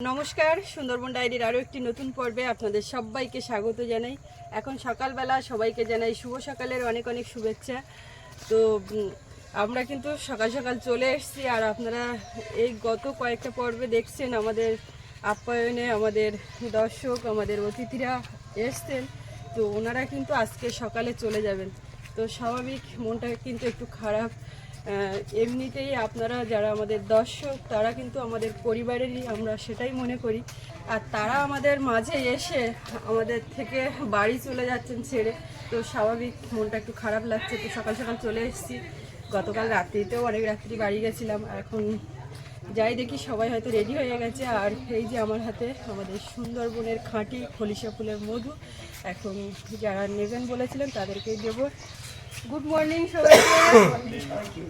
নমস্কার, সুন্দরবন ডায়েরির আরও একটি নতুন পর্বে আপনাদের সবাইকে স্বাগত জানাই। এখন সকালবেলা সবাইকে জানাই শুভ সকালের অনেক অনেক শুভেচ্ছা। তো আমরা কিন্তু সকাল সকাল চলে এসেছি আর আপনারা এই গত কয়েকটা পর্বে দেখছেন, আমাদের আপ্যায়নে আমাদের দর্শক, আমাদের অতিথিরা এসছেন। তো ওনারা কিন্তু আজকে সকালে চলে যাবেন। তো স্বাভাবিক মনটা কিন্তু একটু খারাপ। এমনিতেই আপনারা যারা আমাদের দর্শক, তারা কিন্তু আমাদের পরিবারেরই, আমরা সেটাই মনে করি। আর তারা আমাদের মাঝে এসে আমাদের থেকে বাড়ি চলে যাচ্ছেন ছেড়ে। তো স্বাভাবিক, মনটা একটু খারাপ লাগছে। তো সকাল সকাল চলে এসেছি। গতকাল রাত্রিতেও অনেক রাত্রি বাড়ি গেছিলাম। এখন যাই দেখি, সবাই হয়তো রেডি হয়ে গেছে। আর এই যে আমার হাতে আমাদের সুন্দরবনের খাঁটি খলিশা ফুলের মধু, এখন যারা নেবেন বলেছিলেন, তাদেরকেই দেবো। গুড মর্নিং সবাইকে।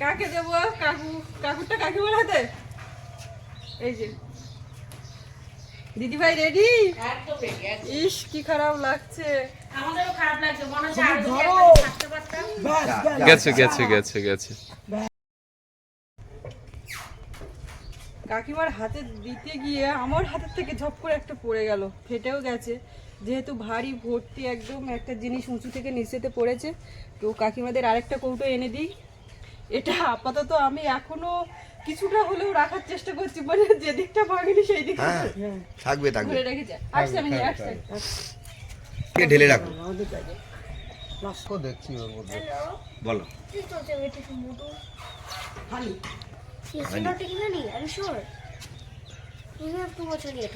কাকে দেবো? কাকু কাকুরটা কাকিমার হাতে? এই যে। দিদি ভাই রেডি। ইস কি খারাপ লাগছে। আমাদেরও খারাপ লাগছে হচ্ছে আরও যদি একবার থাকতে পারতাম। গেছে গেছে গেছে গেছে। কাকিমার হাতে দিতে গিয়ে আমার হাতের থেকে ঝপ করে একটা পড়ে গেল ফেটেও গেছে। যেহেতু ভারী ভর্তি একদম একটা জিনিস উঁচু থেকে নিচেতে পড়েছে তো কাকিমাদের আরেকটা কৌটো এনে দিই। এটা আপাতত আমি এখনও কিছুটা হলেও রাখার চেষ্টা করছি মানে যে দিকটা ভাঙিনি সেই দিকটা হ্যাঁ থাকবে থাকবে। ধরে রেখেছে। আসছে আমি নিয়ে কে ঢেলে রাখো। বলো। Please don't tell me to do moto. Yes, you're not taking honey. Are you sure? You have too much honey at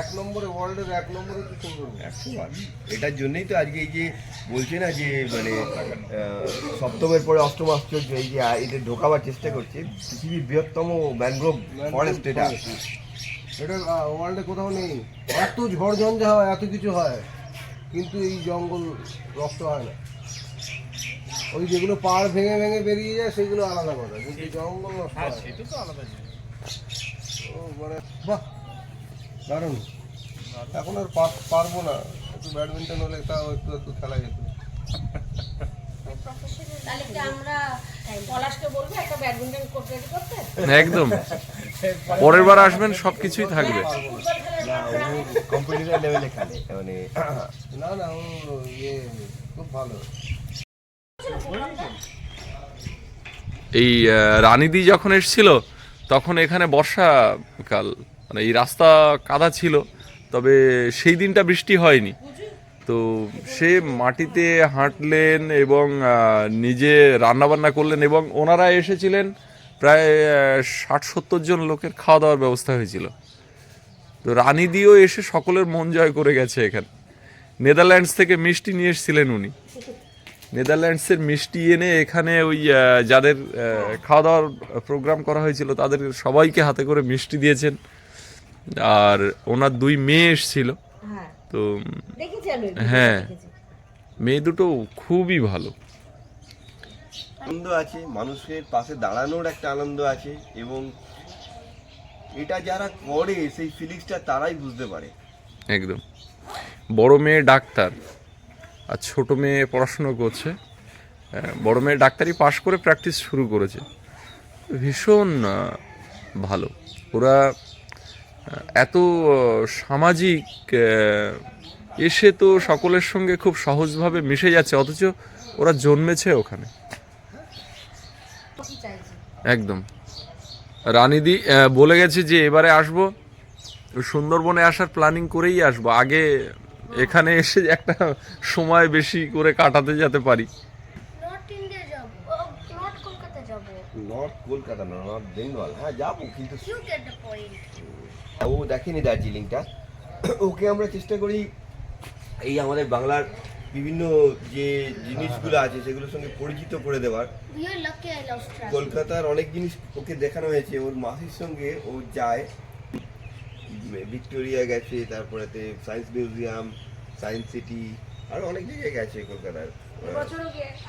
এক নম্বরে ওয়ার্ল্ডের এক নম্বরে কি সুন্দর এটার জন্যই তো আজকে এই যে বলছে না যে মানে সপ্তমের পরে অষ্টম আশ্চর্য এই যে এটা ঢোকাবার চেষ্টা করছে পৃথিবীর বৃহত্তম ম্যানগ্রোভ ফরেস্ট এটা। এটা ওয়ার্ল্ডে কোথাও নেই। এত ঝড় ঝঞ্ঝা হয় এত কিছু হয় কিন্তু এই জঙ্গল রক্ত হয় না। ওই যেগুলো পাড় ভেঙে ভেঙে বেরিয়ে যায় সেগুলো আলাদা কথা কিন্তু জঙ্গল নষ্ট হয় সেটা তো আলাদা ও মানে বাহ দারুণ। এখন আর পার- পারব না। একটু ব্যাডমিন্টন হলে তাও একটু একটু খেলা যেত। তাহলে কি আমরা পলাশকে বলব একটা ব্যাডমিন্টন কোর্ট রেডি করতে? একদম। পরের বার আসবেন সবকিছুই থাকবে। লেভেলে খেলে মানে না না ও ইয়ে খুব ভালো। এই রানীদি যখন এসেছিল তখন এখানে বর্ষাকাল মানে এই রাস্তা কাদা ছিল, তবে সেই দিনটা বৃষ্টি হয়নি। তো সে মাটিতে হাঁটলেন এবং নিজে রান্নাবান্না করলেন এবং ওনারা এসেছিলেন প্রায় ষাট সত্তর জন লোকের খাওয়া দাওয়ার ব্যবস্থা হয়েছিল। তো রানী দিয়েও এসে সকলের মন জয় করে গেছে এখানে। নেদারল্যান্ডস থেকে মিষ্টি নিয়ে এসেছিলেন উনি। নেদারল্যান্ডসের মিষ্টি এনে এখানে ওই যাদের খাওয়া দাওয়ার প্রোগ্রাম করা হয়েছিল তাদের সবাইকে হাতে করে মিষ্টি দিয়েছেন। আর ওনার দুই মেয়ে এসেছিল। হ্যাঁ। তো হ্যাঁ। মেয়ে দুটো খুবই ভালো। আনন্দ আছে মানুষের পাশে দাঁড়ানোর একটা আনন্দ আছে এবং এটা যারা করে সেই ফিলিংসটা তারাই বুঝতে পারে। একদম। বড় মেয়ে ডাক্তার। আর ছোট মেয়ে পড়াশুনো করছে বড় মেয়ে ডাক্তারি পাশ করে প্র্যাকটিস শুরু করেছে। ভীষণ ভালো। ওরা এত সামাজিক এসে তো সকলের সঙ্গে খুব সহজভাবে মিশে যাচ্ছে অথচ ওরা জন্মেছে ওখানে। একদম। রানীদি বলে গেছে যে এবারে আসব সুন্দরবনে আসার প্ল্যানিং করেই আসব। আগে এখানে এসে একটা সময় বেশি করে কাটাতে যেতে পারি. নর্থ কলকাতা না নর্থ বেঙ্গল হ্যাঁ যাব কিন্তু You get the point. ও দেখেনি দার্জিলিংটা। ওকে আমরা চেষ্টা করি এই আমাদের বাংলার বিভিন্ন যে জিনিসগুলো আছে সেগুলোর সঙ্গে পরিচিত করে দেওয়ার. কলকাতার অনেক জিনিস ওকে দেখানো হয়েছে। ওর মাসির সঙ্গে ও যায়। ভিক্টোরিয়া গেছে তারপরেতে সায়েন্স মিউজিয়াম সায়েন্স সিটি আর অনেক জায়গায় গেছে কলকাতার।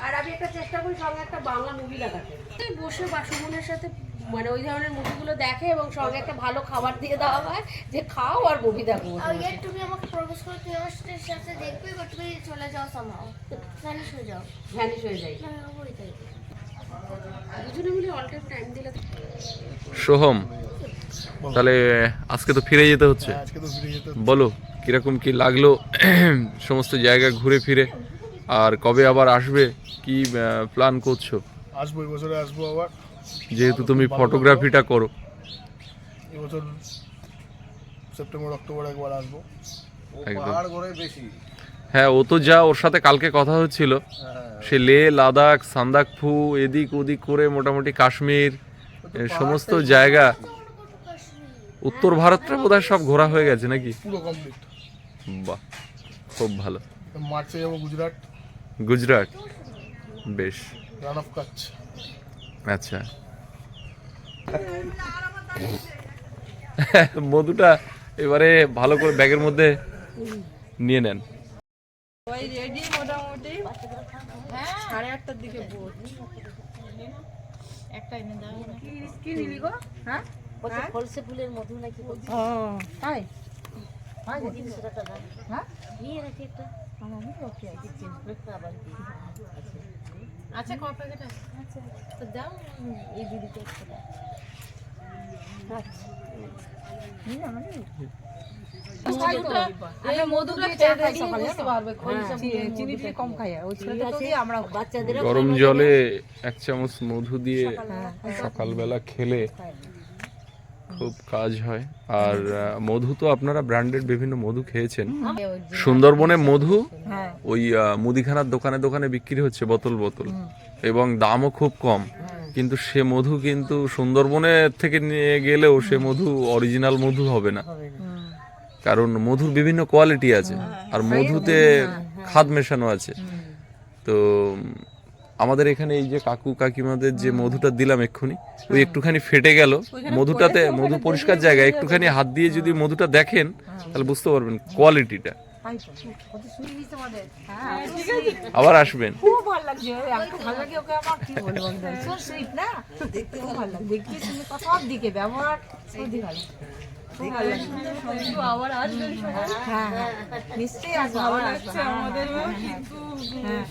আর আমি একটা চেষ্টা করি সঙ্গে একটা বাংলা মুভি লাগাতে। বসে বাসুমনের সাথে মানে ওই ধরনের মুভিগুলো দেখে এবং সঙ্গে একটা ভালো খাবার দিয়ে দেওয়া হয় যে খাও আর মুভি দেখো। আর ইয়ে তুমি আমাকে প্রপোজ করে তুমি আমার সাথে দেখবে বা তুমি চলে যাও সামহাও ভ্যানিশ হয়ে যাও। ভ্যানিশ হয়ে ওই তাই দুজনে মিলে অল টাইম টাইম দিলে সোহম তাহলে আজকে তো ফিরে যেতে হচ্ছে। আজকে তো ফিরে যেতে বলো কীরকম কি লাগল সমস্ত জায়গা ঘুরে ফিরে? আর কবে আবার আসবে? কি প্ল্যান করছ? আসব এই বছরে আসব আবার। যেহেতু তুমি ফটোগ্রাফিটা করো। এবছর সেপ্টেম্বর অক্টোবর একবার আসব। একদম। পাহাড় ঘোরে বেশি। হ্যাঁ ও তো যা ওর সাথে কালকে কথা হচ্ছিল। হ্যাঁ। সে লে লাদাখ সান্দাকফু এদিক ওদিক করে মোটামুটি কাশ্মীর সমস্ত জায়গা। উত্তর ভারতটা বোধহয় সব ঘোরা হয়ে গেছে নাকি? পুরো কমপ্লিট বাহ খুব ভালো। মার্চে যাব গুজরাট। গুজরাট? বেশ। রান অফ কাচ্ছ আচ্ছা। মধুটা এবারে ভালো করে ব্যাগের মধ্যে নিয়ে নেন। রেডি মোটামুটি? সাড়ে আটটার দিকে ফলসে ফুলের মধু নাকি নিয়ে রাখি একটা। আচ্ছা প্যাকেট আছে? আচ্ছা তো দাও এই দিদিকে একটা দাও। গরম জলে এক চামচ মধু দিয়ে সকালবেলা। খেলে খুব কাজ হয়। আর মধু তো আপনারা ব্র্যান্ডেড বিভিন্ন মধু খেয়েছেন। সুন্দরবনে মধু ওই মুদিখানার দোকানে দোকানে বিক্রি হচ্ছে বোতল বোতল। এবং দামও খুব কম। কিন্তু সে মধু কিন্তু সুন্দরবনের থেকে নিয়ে গেলেও সে মধু অরিজিনাল মধু হবে না। কারণ মধুর বিভিন্ন কোয়ালিটি আছে। আর মধুতে খাদ মেশানো আছে। তো আমাদের এখানে এই যে কাকু কাকিমাদের যে মধুটা দিলাম এক্ষুনি ওই একটুখানি ফেটে গেল। মধুটাতে মধু পরিষ্কার জায়গা একটুখানি হাত দিয়ে যদি মধুটা দেখেন তাহলে বুঝতে পারবেন কোয়ালিটিটা আবার আসবেন। দেখতে ভালো দেখতে দিকে ব্যবহার সবাই। হ্যাঁ হ্যাঁ নিশ্চয়ই আসব আবার আসব। আমাদেরও কিন্তু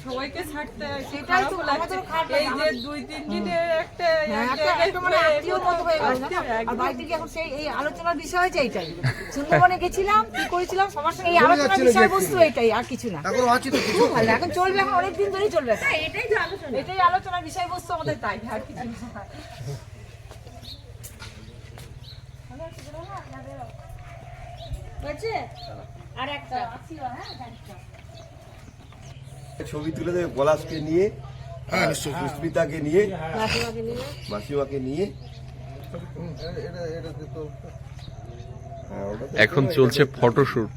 সবাইকে ছাড়তে সেটাই তো, খারাপও খারাপ এই যে দুই তিন দিনের একটা হ্যাঁ, একটা মানে ঘুরে মতো হয়ে গেল আর বাড়িতে গিয়ে এখন সেই এই আলোচনার বিষয় হচ্ছে এইটাই। সুন্দরবনে গেছিলাম কি করেছিলাম? সবার সঙ্গে এই আলোচনার বিষয়বস্তু এটাই আর কিছু না। এখন কিছু। ভালো এখন চলবে এখন অনেক দিন ধরেই চলবে। এটাই তো আলোচনা। এটাই আলোচনার বিষয়বস্তু আমাদের তাই আর কিছু না হয়েছে আর একটা। ছবি তুলে দেবে পলাশকে নিয়ে হ্যাঁ সুস্মিতাকে নিয়ে মাসিমাকে নিয়ে? মাসিমাকে নিয়ে। এটা এটা তো হ্যাঁ, ওটা তো এখন চলছে ফটোশুট।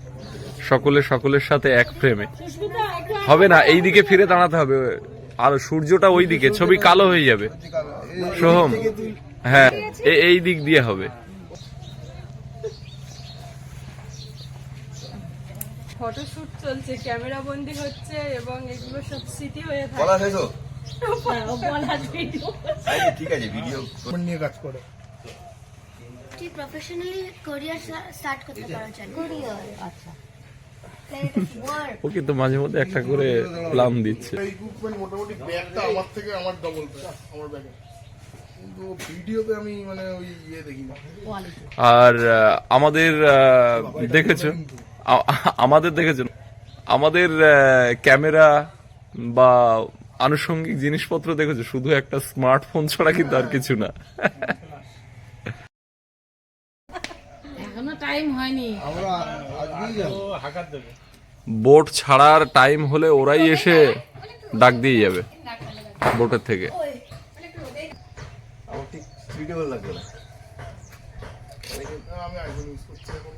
সকলে সকলের সাথে এক ফ্রেমে হবে না এই দিকে ফিরে দাঁড়াতে হবে। আর সূর্যটা ওই দিকে ছবি কালো হয়ে যাবে। সোহম হ্যাঁ এ- এই দিক দিয়ে হবে। ফটোশুট চলছে ক্যামেরা বন্দি হচ্ছে এবং এগুলো সব স্মৃতি হয়ে থাকে। বলার আচ্ছা, ঠিক আছে ভিডিও। নিয়ে কাজ করে। তুই প্রফেশনালি কোরিয়ার স্টার্ট করতে পারো চাই কোরিয়ার আচ্ছা। কিন্তু মাঝে মধ্যে একটা করে প্লাম দিচ্ছে। মোটামুটি ব্যাগটা আমার থেকে আমার ডবল ব্যাগ আমার ব্যাগে কিন্তু ভিডিওতে আমি মানে ইয়ে দেখি না আর আমাদের দেখেছ? আমাদের দেখেছ আমাদের ক্যামেরা বা আনুষঙ্গিক জিনিসপত্র দেখেছ শুধু একটা স্মার্টফোন ছাড়া কিন্তু আর কিছু না। এখনও টাইম হয়নি। আমরা আজকেই যাব। বোট ছাড়ার টাইম হলে ওরাই এসে ডাক দিয়ে যাবে বোটের থেকে। আমার ঠিক সুইটেবল লাগবে না। আমি আইফোন ইউজ করছি এখন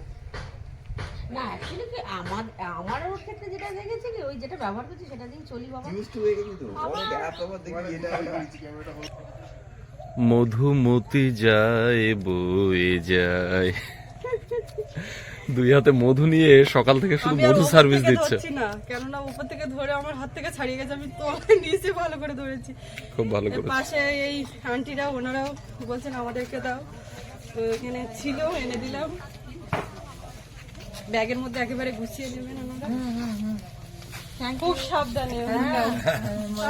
না অ্যাকচুয়ালি কি আমার আমার ওর ক্ষেত্রে যেটা দেখেছি কি ওই যেটা ব্যবহার করছি সেটা দিয়ে চলি বাবা। ইউজ টু হয়ে গেছি তো অনেক অ্যাপ আবার দেখি এটা মধুমতি যায় বয়ে যায়। দুই হাতে মধু নিয়ে সকাল থেকে শুধু মধু সার্ভিস দিচ্ছে। না কেননা উপর থেকে ধরে আমার হাত থেকে ছাড়িয়ে গেছে আমি তলায় নিচে ভালো করে ধরেছি। খুব ভালো করেছে। পাশে এই আন্টিরা ওনারাও বলছেন আমাদেরকে দাও। তো এখানে ছিল এনে দিলাম। ব্যাগের মধ্যে একেবারে গুছিয়ে নেবেন ওনারা খুব সাবধানে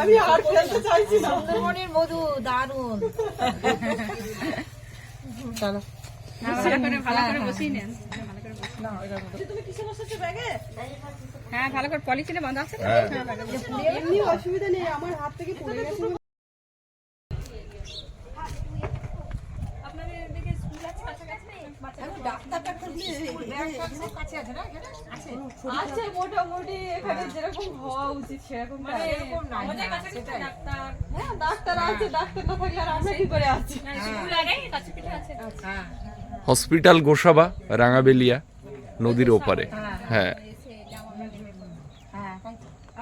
আমি আর ফেলতে চাইছি সুন্দরবনের মধু দারুণ। চলো। ভালো করে বসিয়ে নেন। হ্যাঁ ভালো করে পলিথিনে বাঁধা আছে এমনি অসুবিধা নেই আমার হাত থেকে পড়ে গেছে। আছে মোটামুটি এখানে যেরকম হওয়া উচিত সেরকম মানে আমাদের হ্যাঁ, কাছে ডাক্তার হ্যাঁ ডাক্তার আছে ডাক্তার না থাকলে আর আমরা কি করে আছি? হ্যাঁ হসপিটাল গোসাবা রাঙাবেলিয়া নদীর ওপারে। হ্যাঁ। হ্যাঁ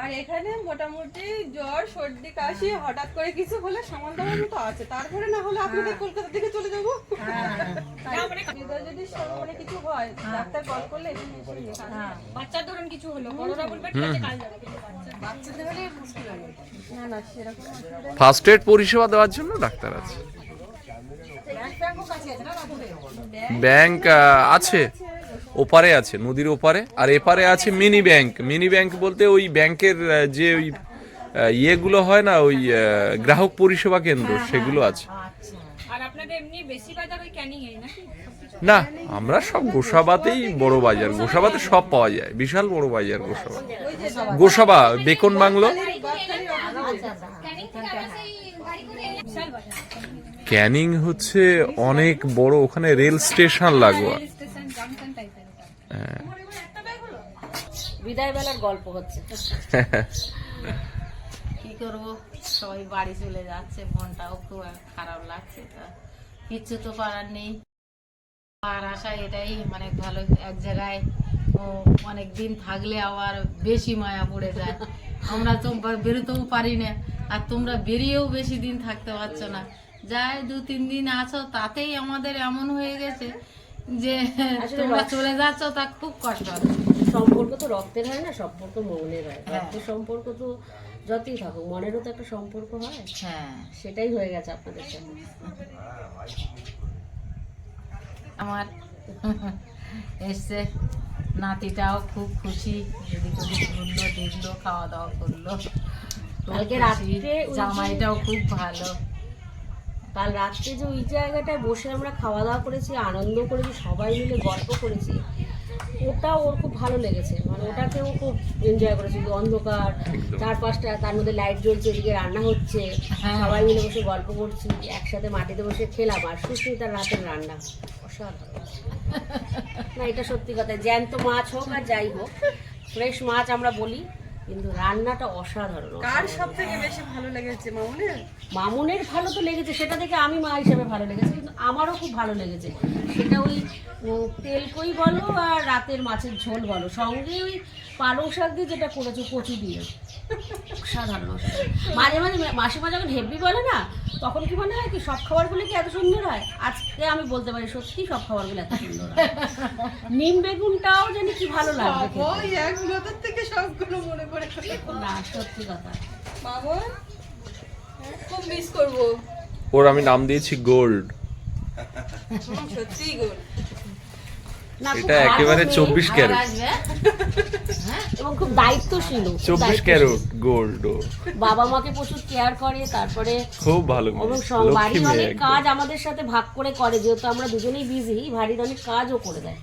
আর এখানে মোটামুটি জ্বর সর্দি কাশি হঠাৎ করে কিছু হলে সামাল দেওয়ার মতো আছে। তারপরে না হলে আপনাদের কলকাতা থেকে চলে যাব। যদি সব- মানে কিছু হয় ডাক্তার কল করলে। বাচ্চার ধরুন কিছু হলো বড়রা বলবে ঠিক আছে কাল যাবে কিন্তু বাচ্চা বাচ্চাদের হলে। মুশকিল হয়ে না না সেরকম ফার্স্ট এড পরিষেবা দেওয়ার জন্য ডাক্তার আছে। ব্যাংক আছে। ওপারে আছে নদীর ওপারে। আর এপারে আছে মিনি ব্যাংক মিনি ব্যাংক বলতে ওই ব্যাংকের যে ওই ইয়েগুলো হয় না ওই গ্রাহক পরিষেবা কেন্দ্র সেগুলো আছে। না আমরা সব গোসাবাতেই বড় বাজার। গোসাবাতে সব পাওয়া যায়। বিশাল বড় বাজার Gosaba. Gosaba Bacon bungalow. Canning হচ্ছে অনেক বড় ওখানে রেল স্টেশন লাগোয়া রেল স্টেশন জাংশন টাইপের বিদায় বেলার গল্প হচ্ছে। কি করব? সবাই বাড়ি চলে যাচ্ছে, মনটাও খুব খারাপ লাগছে কিচ্ছু তো করার নেই। আর আশা এটাই মানে ভালো এক জায়গায় অনেক দিন থাকলে আবার বেশি মায়া পড়ে যায়। আমরা তো বেরোতেও পারি না, আর তোমরা বেরিয়েও বেশি দিন থাকতে পারছ না। যাই দু তিন দিন আছো, তাতেই আমাদের এমন হয়ে গেছে যে তোমরা চলে যাচ্ছ তা খুব কষ্ট সম্পর্ক তো রক্তের হয় না সম্পর্ক মনের হয়। রক্তের সম্পর্ক তো যতই থাকুক মনেরও তো একটা সম্পর্ক হয়। হ্যাঁ। সেটাই হয়ে গেছে আপনাদের সাথে আমার এসছে নাতিটাও খুব খুশি এদিক ওদিক ঘুরলো দেখল খাওয়া দাওয়া করল। কালকে রাত্রে জামাইটাও খুব ভালো। কাল রাত্রে যে ওই জায়গাটায় বসে আমরা খাওয়া দাওয়া করেছি আনন্দ করেছি সবাই মিলে গল্প করেছি ওটা ওর খুব ভালো লেগেছে। মানে ওটাকে ও খুব এনজয় করেছে যে অন্ধকার চারপাশটা তার মধ্যে লাইট জ্বলছে এদিকে রান্না হচ্ছে সবাই মিলে বসে গল্প করছি একসাথে মাটিতে বসে খেলাম আর সুস্মিতার রাতের রান্না। অসাধারণ। না এটা সত্যি কথা জ্যান্ত মাছ হোক আর যাই হোক ফ্রেশ মাছ আমরা বলি কিন্তু রান্নাটা অসাধারণ কার সব থেকে বেশি ভালো লেগেছে মামুনের? মামুনের ভালো তো লেগেছে সেটা দেখে আমি মা হিসেবে ভালো লেগেছে কিন্তু আমারও খুব ভালো লেগেছে। সেটা ওই তেল তেলকই বলো আর রাতের মাছের ঝোল বলো সঙ্গে ওই পালং শাক দিয়ে যেটা করেছ কচু দিয়ে। অসাধারণ মাঝে মাঝে মাসিমা যখন হেভি বলে না তখন কি মনে হয় কি সব খাবারগুলো কি এত সুন্দর হয়? আজকে আমি বলতে পারি সত্যি সব খাবারগুলো এত সুন্দর হয়। নিম বেগুনটাও জানি কি ভালো লাগবে ওই এক নতুন থেকে সবগুলো মনে পড়ে। না সত্যি কথা। মামন খুব মিস করব। ওর আমি নাম দিয়েছি গোল্ড। সত্যি গো না, খুব এটা একেবারে চব্বিশ ক্যারেট। হ্যাঁ? এবং খুব দায়িত্বশীল চব্বিশ ক্যারেট গোল্ড বাবা মাকে প্রচুর কেয়ার করে তারপরে খুব ভালো এবং বাড়ির অনেক কাজ আমাদের সাথে ভাগ করে করে যেহেতু আমরা দুজনেই বিজি বাড়ির অনেক কাজও করে দেয়।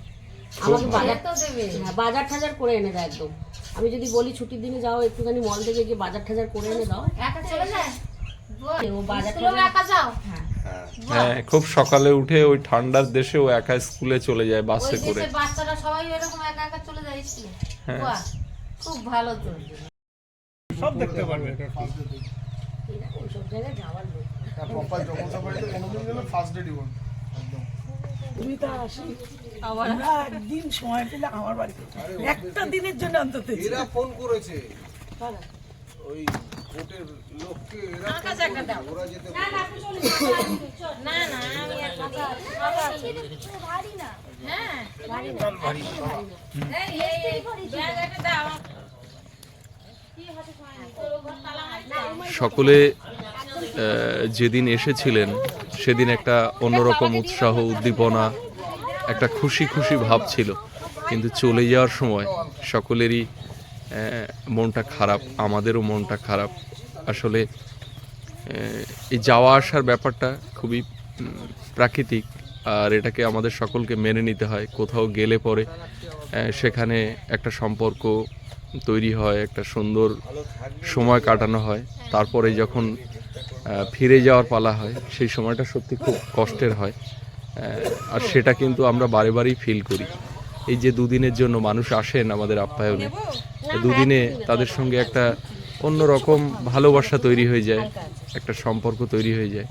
আমাকে বাজার দেবে হ্যাঁ, বাজার টাজার করে এনে দেয় একদম। আমি যদি বলি ছুটির দিনে যাও একটুখানি মল থেকে গিয়ে বাজার টাজার করে এনে দাও। একা চলে যায়? ও বাজার একা যাও? হ্যাঁ। খুব সকালে উঠে ওই ঠান্ডার দেশে ও একা স্কুলে চলে যায় বাসে করে। বাচ্চারা সবাই এরকম একা একা চলে যায় স্কুলে। হ্যাঁ। বাহ, খুব ভালো তো। একদিন সময় পেলে আমার বাড়িতে। একটা দিনের জন্য অন্তত এরা ফোন করেছে। ওই কোর্টের লোককে এরা ওরা যেতে না না আমি আর ভারী না। সকলে যেদিন এসেছিলেন সেদিন একটা অন্যরকম উৎসাহ উদ্দীপনা একটা খুশি খুশি ভাব ছিল। কিন্তু চলে যাওয়ার সময় সকলেরই মনটা খারাপ, আমাদেরও মনটা খারাপ। আসলে এই যাওয়া আসার ব্যাপারটা খুবই প্রাকৃতিক, আর এটাকে আমাদের সকলকে মেনে নিতে হয়, কোথাও গেলে পরে সেখানে একটা সম্পর্ক তৈরি হয়, একটা সুন্দর সময় কাটানো হয়। তারপরে যখন ফিরে যাওয়ার পালা হয়, সেই সময়টা সত্যি খুব কষ্টের হয়। আর সেটা কিন্তু আমরা বারে বারেই ফিল করি। এই যে দুদিনের জন্য মানুষ আসেন আমাদের আপ্যায়নে দুদিনে তাদের সঙ্গে একটা অন্যরকম ভালোবাসা তৈরি হয়ে যায়, একটা সম্পর্ক তৈরি হয়ে যায়।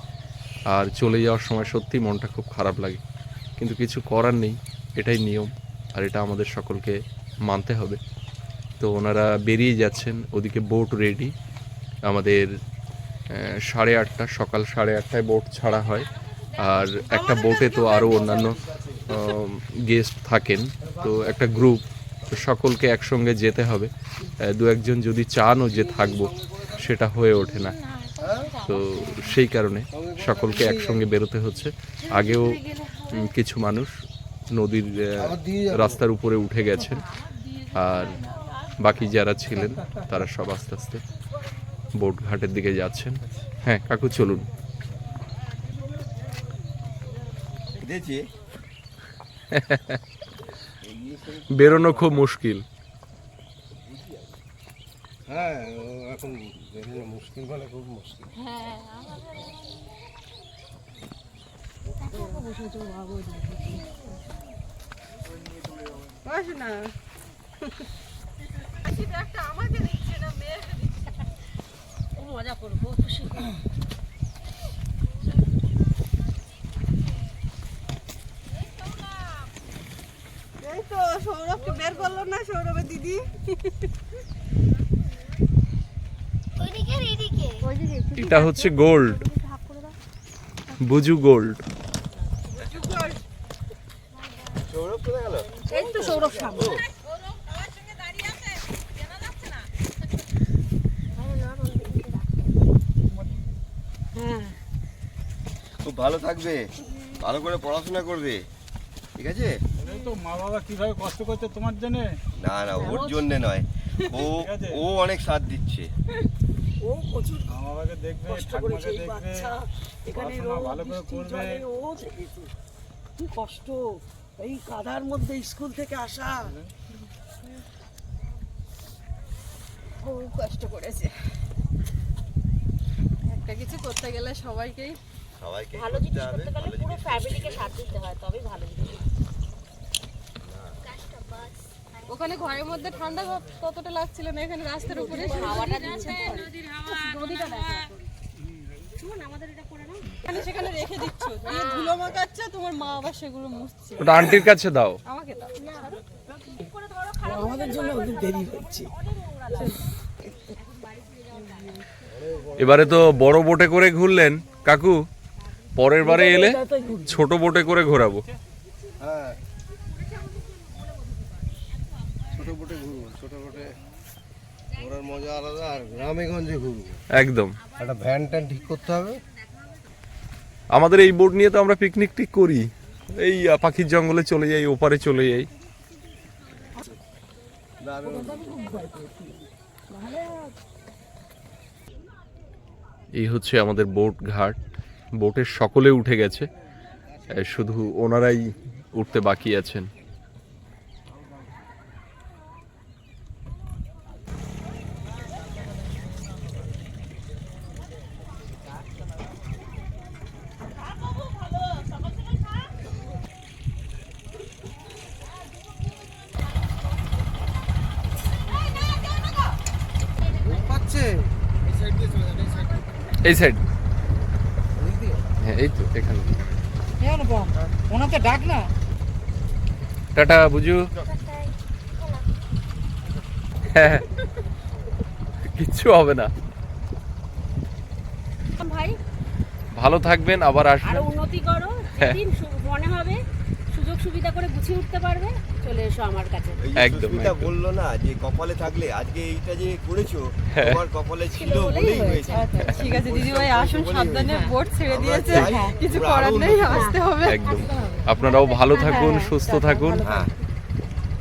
আর চলে যাওয়ার সময় সত্যি মনটা খুব খারাপ লাগে। কিন্তু কিছু করার নেই, এটাই নিয়ম আর এটা আমাদের সকলকে মানতে হবে। তো ওনারা বেরিয়ে যাচ্ছেন, ওদিকে বোট রেডি আমাদের সাড়ে আটটা, সকাল সাড়ে আটটায় বোট ছাড়া হয়। আর একটা বোটে তো আরও অন্যান্য গেস্ট থাকেন। তো একটা গ্রুপ তো সকলকে একসঙ্গে যেতে হবে। দু একজন যদি চানও যে থাকব, সেটা হয়ে ওঠে না। তো সেই কারণে সকলকে একসঙ্গে বেরোতে হচ্ছে। আগেও কিছু মানুষ নদীর রাস্তার উপরে উঠে গেছেন। আর বাকি যারা ছিলেন, তারা সব আস্তে আস্তে বোট ঘাটের দিকে যাচ্ছেন। হ্যাঁ কাকু, চলুন। দেখছি। বেরোনো খুব মুশকিল। হ্যাঁ এখন বেরোনো মুশকিল মানে খুব মুশকিল। বস না একটা আমাকে দিচ্ছে না মেয়েকে দিচ্ছে মজা করব খুশি এই তো সৌরভকে বের করল না সৌরভের দিদি। এটা হচ্ছে গোল্ড বুজু গোল্ড এই সৌরভ সামনে। খুব ভালো থাকবে। ভালো করে পড়াশোনা করবে। ঠিক আছে? তো মা বাবা কীভাবে কষ্ট করছে তোমার জন্য? না না ওর জন্য নয়। ও ও অনেক সাথ দিচ্ছে। ও প্রচুর মা বাবাকে দেখবে ঠাকুমাকে দেখবে এখানে ভালো করে করবে। ও কি কষ্ট। এই কাদার মধ্যে স্কুল থেকে আসা। খুব কষ্ট করেছে। একটা কিছু করতে গেলে সবাইকেই সবাইকে ভালো জিনিস করতে গেলে পুরো ফ্যামিলিকে সাথ দিতে হয় তবেই ভালো জিনিস। ওখানে ঘরের মধ্যে ঠান্ডা কতটা লাগছিল না এখানে রাস্তার উপরে হাওয়াটা দিচ্ছে। দেখা। এখানে সেখানে রেখে দিচ্ছ দিয়ে ধুলো মাখাচ্ছ তোমার মা আবার সেগুলো মুছছে। ওটা আন্টির কাছে দাও। আমাকে দাও। আমাদের জন্য দেরি হচ্ছে। এবারে তো বড় বোটে করে ঘুরলেন কাকু? পরের বারে এলে ছোট বোটে করে ঘোরাবো। হ্যাঁ। ছোট বোটে ঘুরবো ছোট বোটে ঘোরার মজা আলাদা আর গ্রামে গঞ্জে ঘুরবো। একদম। একটা ভ্যান ট্যান ঠিক করতে হবে। আমাদের এই বোট নিয়ে তো আমরা পিকনিক টিক করি। এই পাখির জঙ্গলে চলে যাই ওপারে চলে যাই। এই হচ্ছে আমাদের বোট ঘাট। বোটের সকলে উঠে গেছে। শুধু ওনারাই উঠতে বাকি আছেন। এই সাইড। এই তো এখানে। ওনাকে ডাক না। টাটা বুঝু হ্যাঁ কিচ্ছু হবে না। ভাই। ভালো থাকবেন আবার আরও আসবেন উন্নতি করো হ্যাঁ। মনে হবে সুযোগ সুযোগ সুবিধা করে গুছিয়ে উঠতে পারবে। চলে এসো আমার কাছে। একদম, সুস্মিতা বলল না যে কপালে থাকলে আজকে এইটা যে করেছ হ্যাঁ। তোমার কপালে ছিল বলেই হয়েছে। হয়েছে। ঠিক আছে দিদিভাই আসুন সাবধানে। বোট ছেড়ে দিয়েছে। কিছু করার নেই আসতে হবে। একদম। আপনারাও ভালো থাকুন হ্যাঁ, সুস্থ থাকুন। হ্যাঁ।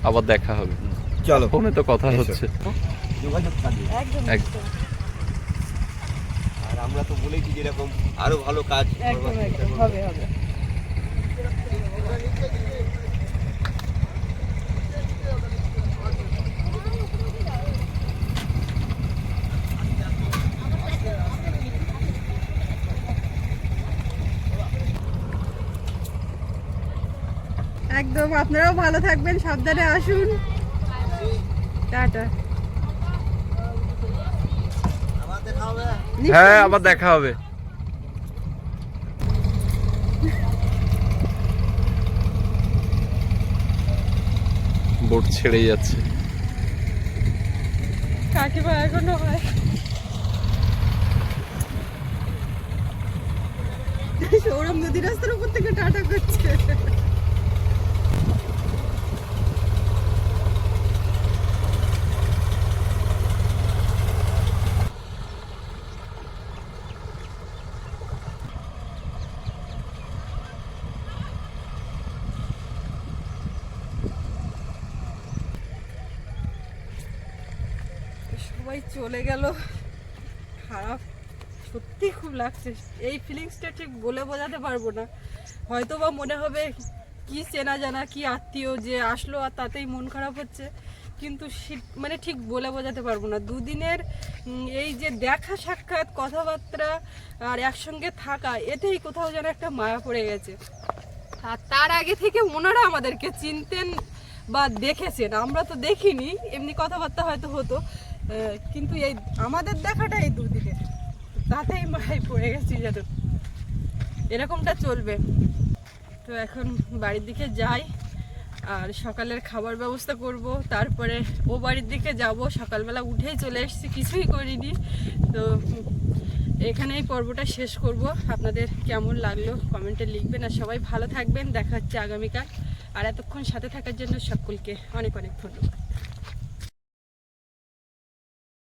আবার দেখা হবে। চলো। ফোনে তো কথা হচ্ছে। একদম একদম। আর আমরা তো বলেছি যেরকম আরও ভালো কাজ। হবে হবে। একদম আপনারাও ভালো থাকবেন সাবধানে আসুন। টাটা। হ্যাঁ আবার দেখা হবে। বোট ছেড়ে যাচ্ছে। কাকিমা এখনও হয়। সৌরভ নদী রাস্তার উপর থেকে টাটা করছে সবাই চলে গেল। খারাপ। সত্যি খুব লাগছে। এই ফিলিংসটা ঠিক বলে বোঝাতে পারব না। হয়তো বা মনে হবে কি চেনা জানা, কি আত্মীয় যে আসলো আর তাতেই মন খারাপ হচ্ছে। কিন্তু মানে ঠিক বলে বোঝাতে পারব না। দুদিনের এই যে দেখা সাক্ষাৎ, কথাবার্তা আর একসঙ্গে থাকা, এতেই কোথাও যেন একটা মায়া পড়ে গেছে। আর তার আগে থেকে ওনারা আমাদেরকে চিনতেন বা দেখেছেন। আমরা তো দেখিনি। এমনি কথাবার্তা হয়তো হতো। কিন্তু এই আমাদের দেখাটা এই দুদিকে। তাতেই মায় পড়ে গেছি যেন। এরকমটা চলবে। তো এখন বাড়ির দিকে যাই, আর সকালের খাবার ব্যবস্থা করব। তারপরে ও বাড়ির দিকে যাব। সকালবেলা উঠেই চলে এসেছি, কিছুই করিনি। তো এখানে এই পর্বটা শেষ করব। আপনাদের কেমন লাগল কমেন্টে লিখবেন, আর সবাই ভালো থাকবেন। দেখা হচ্ছে আগামীকাল। আর এতক্ষণ সাথে থাকার জন্য সকলকে অনেক অনেক ধন্যবাদ।